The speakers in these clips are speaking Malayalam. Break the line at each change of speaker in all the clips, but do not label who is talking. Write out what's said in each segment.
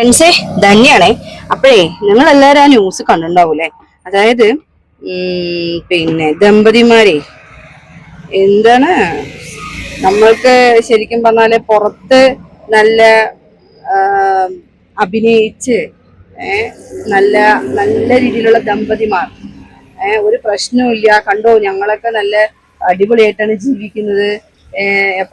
ഫ്രണ്ട്സേ ധന്യാണേ അപ്പോഴേ നിങ്ങൾ എല്ലാവരും ആ ന്യൂസ് കണ്ടിട്ടുണ്ടാവൂലേ? അതായത് പിന്നെ ദമ്പതിമാരെ എന്താണ്? നമ്മൾക്ക് ശരിക്കും പറഞ്ഞാൽ പുറത്ത് നല്ല അഭിനയിച്ച് നല്ല നല്ല രീതിയിലുള്ള ദമ്പതിമാർ ഒരു പ്രശ്നവും കണ്ടോ ഞങ്ങളൊക്കെ നല്ല അടിപൊളിയായിട്ടാണ് ജീവിക്കുന്നത്.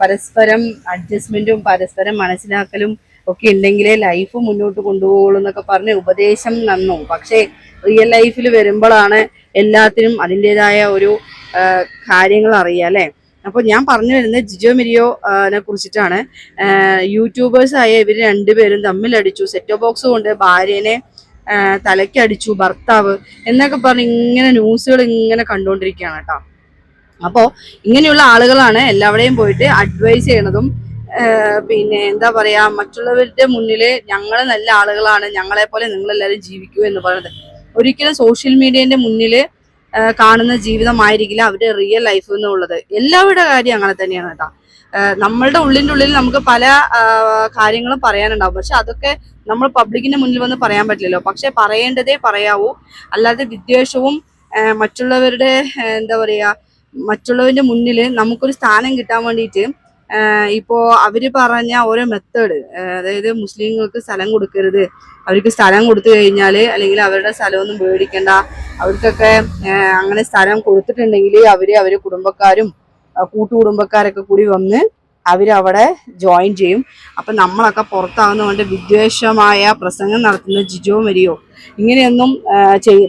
പരസ്പരം അഡ്ജസ്റ്റ്മെന്റും പരസ്പരം മനസ്സിലാക്കലും ഒക്കെ ഉണ്ടെങ്കിലേ ലൈഫ് മുന്നോട്ട് കൊണ്ടുപോകുള്ളൂ എന്നൊക്കെ പറഞ്ഞ് ഉപദേശം നന്നു പക്ഷേ റിയൽ ലൈഫിൽ വരുമ്പോഴാണ് എല്ലാത്തിനും അതിന്റെതായ ഒരു കാര്യങ്ങൾ അറിയാം അല്ലേ? അപ്പോൾ ഞാൻ പറഞ്ഞു വരുന്നത് ജിജോ മിരിയോ നെ കുറിച്ചിട്ടാണ്. യൂട്യൂബേഴ്സ് ആയ ഇവർ രണ്ടുപേരും തമ്മിലടിച്ചു. സെറ്റോ ബോക്സ് കൊണ്ട് ഭാര്യനെ തലയ്ക്കടിച്ചു ഭർത്താവ് എന്നൊക്കെ പറഞ്ഞ് ഇങ്ങനെ ന്യൂസുകൾ ഇങ്ങനെ കണ്ടുകൊണ്ടിരിക്കുകയാണ് കേട്ടോ. അപ്പോൾ ഇങ്ങനെയുള്ള ആളുകളാണ് എല്ലാവരെയും പോയിട്ട് അഡ്വൈസ് ചെയ്യണതും പിന്നെ എന്താ പറയാ മറ്റുള്ളവരുടെ മുന്നിൽ ഞങ്ങൾ നല്ല ആളുകളാണ് ഞങ്ങളെ പോലെ നിങ്ങളെല്ലാവരും ജീവിക്കൂ എന്ന് പറയുന്നത്. ഒരിക്കലും സോഷ്യൽ മീഡിയന്റെ മുന്നിൽ കാണുന്ന ജീവിതമായിരിക്കില്ല അവരുടെ റിയൽ ലൈഫ് എന്നുള്ളത്. എല്ലാവരുടെ കാര്യം അങ്ങനെ തന്നെയാണ് കേട്ടോ. നമ്മളുടെ ഉള്ളിന്റെ ഉള്ളിൽ നമുക്ക് പല കാര്യങ്ങളും പറയാനുണ്ടാവും. പക്ഷെ അതൊക്കെ നമ്മൾ പബ്ലിക്കിന്റെ മുന്നിൽ വന്ന് പറയാൻ പറ്റില്ലല്ലോ. പക്ഷെ പറയേണ്ടതേ പറയാവൂ. അല്ലാതെ വിദ്വേഷവും മറ്റുള്ളവരുടെ എന്താ പറയാ മറ്റുള്ളവരുടെ മുന്നിൽ നമുക്കൊരു സ്ഥാനം കിട്ടാൻ വേണ്ടിയിട്ട് ഇപ്പോ അവർ പറഞ്ഞ ഓരോ മെത്തേഡ് അതായത് മുസ്ലിങ്ങൾക്ക് സ്ഥലം കൊടുക്കരുത്. അവർക്ക് സ്ഥലം കൊടുത്തു കഴിഞ്ഞാൽ അല്ലെങ്കിൽ അവരുടെ സ്ഥലമൊന്നും മേടിക്കണ്ട അവർക്കൊക്കെ അങ്ങനെ സ്ഥലം കൊടുത്തിട്ടുണ്ടെങ്കിൽ അവർ അവർ കുടുംബക്കാരും കൂട്ടുകുടുംബക്കാരൊക്കെ കൂടി വന്ന് അവരവിടെ ജോയിൻ ചെയ്യും. അപ്പൊ നമ്മളൊക്കെ പുറത്താകുന്നതുകൊണ്ട് വിദ്വേഷമായ പ്രസംഗം നടത്തുന്ന ജിജോ മരിയോ ഇങ്ങനെയൊന്നും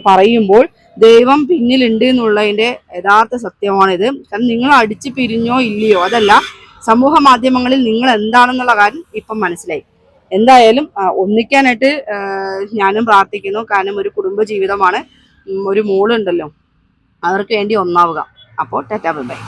പറയുമ്പോൾ ദൈവം പിന്നിലുണ്ട് എന്നുള്ളതിന്റെ യഥാർത്ഥ സത്യമാണിത്. കാരണം നിങ്ങൾ അടിച്ചു പിരിഞ്ഞോ ഇല്ലയോ അതല്ല. സമൂഹ മാധ്യമങ്ങളിൽ നിങ്ങൾ എന്താണെന്നുള്ള കാര്യം ഇപ്പം മനസ്സിലായി. എന്തായാലും ഒന്നിക്കാനായിട്ട് ഞാനും പ്രാർത്ഥിക്കുന്നു. കാരണം ഒരു കുടുംബ ജീവിതമാണ് ഒരു മോളുണ്ടല്ലോ. അവർക്ക് വേണ്ടി ഒന്നാവുക. അപ്പോൾ ടാറ്റാ ബൈ.